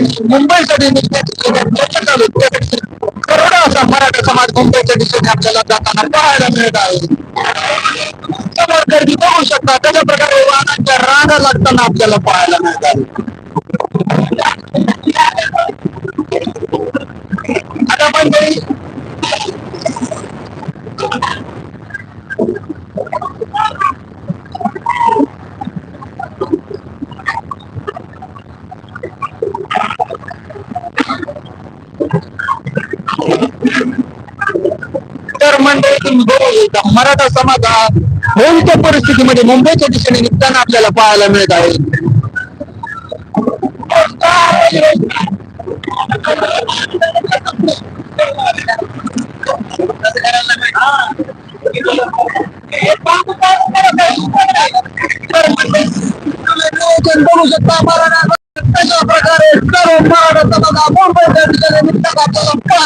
मुंबईसाठी करोडो असा मराठा समाज मुंबईच्या दिशेने आपल्याला जाताना पाहायला मिळत आहे. समोर गर्दी बघू शकता. कशा प्रकारे वाहनांच्या रांगा लागताना आपल्याला पाहायला मिळत आहे आता मंडळी तर मंडळी मराठा समाज हा कोणत्या परिस्थितीमध्ये मुंबईच्या दिशेने निघताना आपल्याला पाहायला मिळत आहे? बघू शकता मराठा कशा प्रकारे सर्व मराठा समाज दिशेने आपल्याला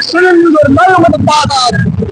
Sırın yıldır, narımını bağlar.